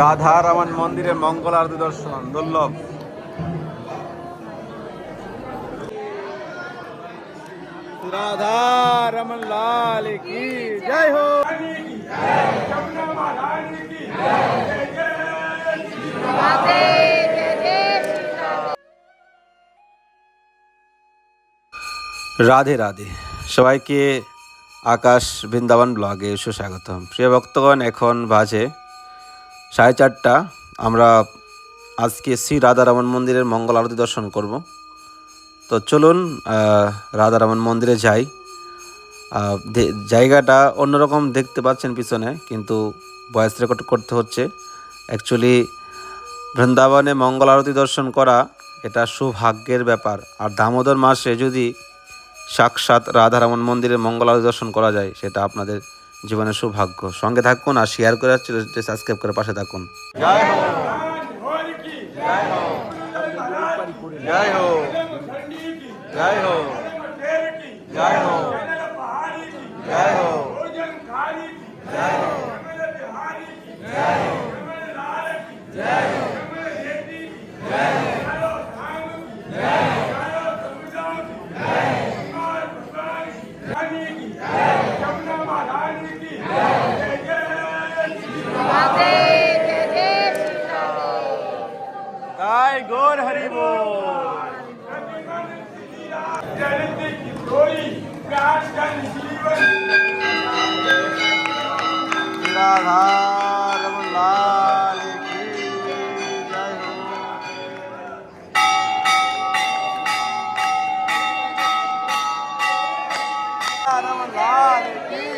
রাধা রামান মন্দিরে মঙ্গল আরতি দর্শন, দুর্লভ। রাধা রমন লাল কি জয় হো। রাধে রাধে। সবাইকে আকাশ বৃন্দাবন ব্লগে সুস্বাগতম। প্রিয় ভক্তগণ, এখন বাজে সাড়ে চারটা, আমরা আজকে শ্রী রাধারমন মন্দিরের মঙ্গল আরতি দর্শন করব। তো চলুন রাধারমন মন্দিরে যাই। জায়গাটা অন্যরকম দেখতে পাচ্ছেন পিছনে, কিন্তু ভয়েস রেকর্ড করতে হচ্ছে। অ্যাকচুয়ালি বৃন্দাবনে মঙ্গল আরতি দর্শন করা এটা সৌভাগ্যের ব্যাপার। আর দামোদর মাসে যদি সাক্ষাৎ রাধারমন মন্দিরে মঙ্গল আরতি দর্শন করা যায়, সেটা আপনাদের জীবনের সৌভাগ্য। সঙ্গে থাকুন আর শেয়ার করে সাবস্ক্রাইব করে পাশে থাকুন। জয় হো জয় হো জয় হো জয় হো জয় হো তাই গোর হরিব রাধা রমন লাল কি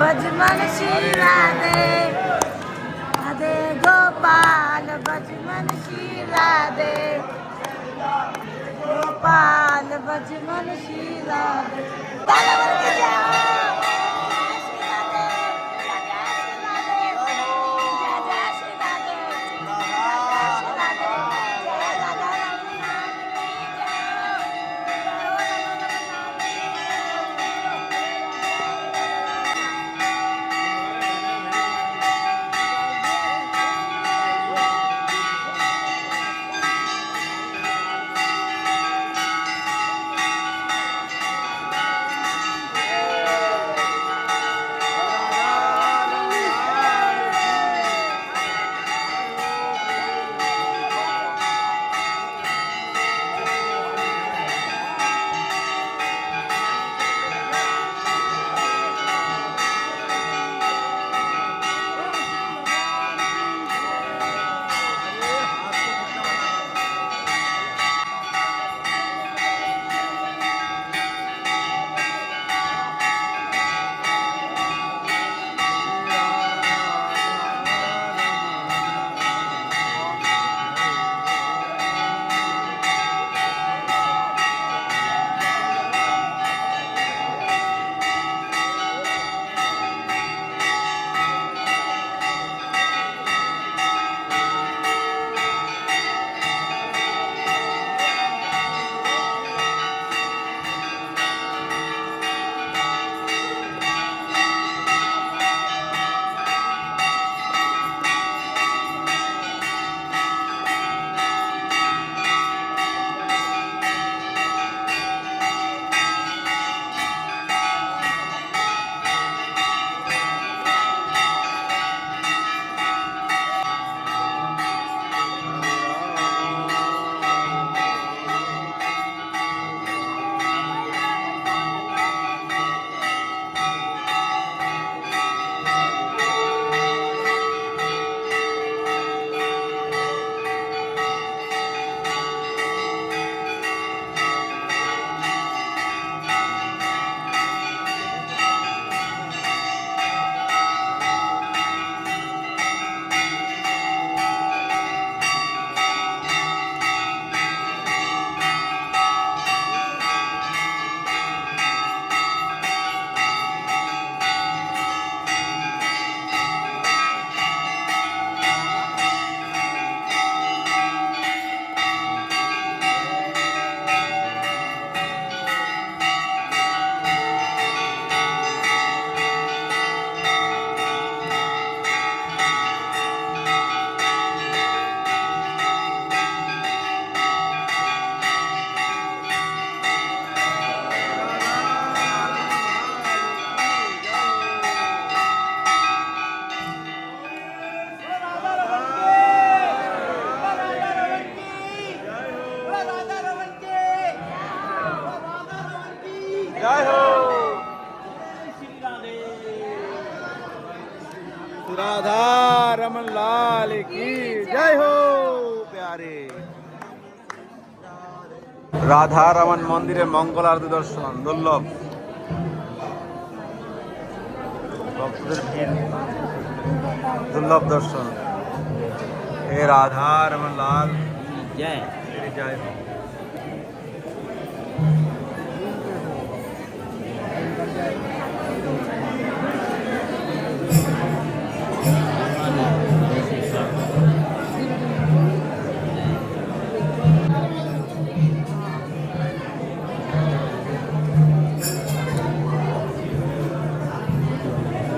बजमन श्री राधे राधे गोपाल बजमन श्री राधे। गोपाल बजमन श्री राधे। राधा रमन लाल की जय हो प्यारे রাধা রমন মন্দিরে মঙ্গল আরতি দর্শন দুর্লভ ভক্তদের ভিড় দুর্লভ দর্শন হে রাধা রমন লাল জয় तेरी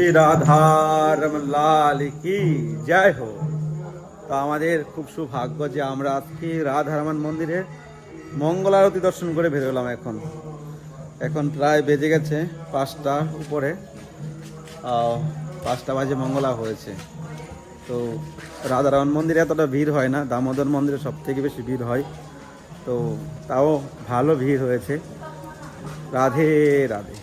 শ্রী রাধা রমন লাল কি জয় হো তো আমাদের খুব সৌভাগ্য যে আমরা আজকে রাধা রমন মন্দিরে মঙ্গল আরতি দর্শন করে বেরোলাম এখন। এখন প্রায় বেজে গেছে পাঁচটা উপরে। পাঁচটা বাজে মঙ্গলা হয়েছে। তো রাধারমন মন্দিরে এতটা ভিড় হয় না, দামোদর মন্দিরে সব থেকে বেশি ভিড় হয়। তো তাও ভালো ভিড় হয়েছে। রাধে রাধে।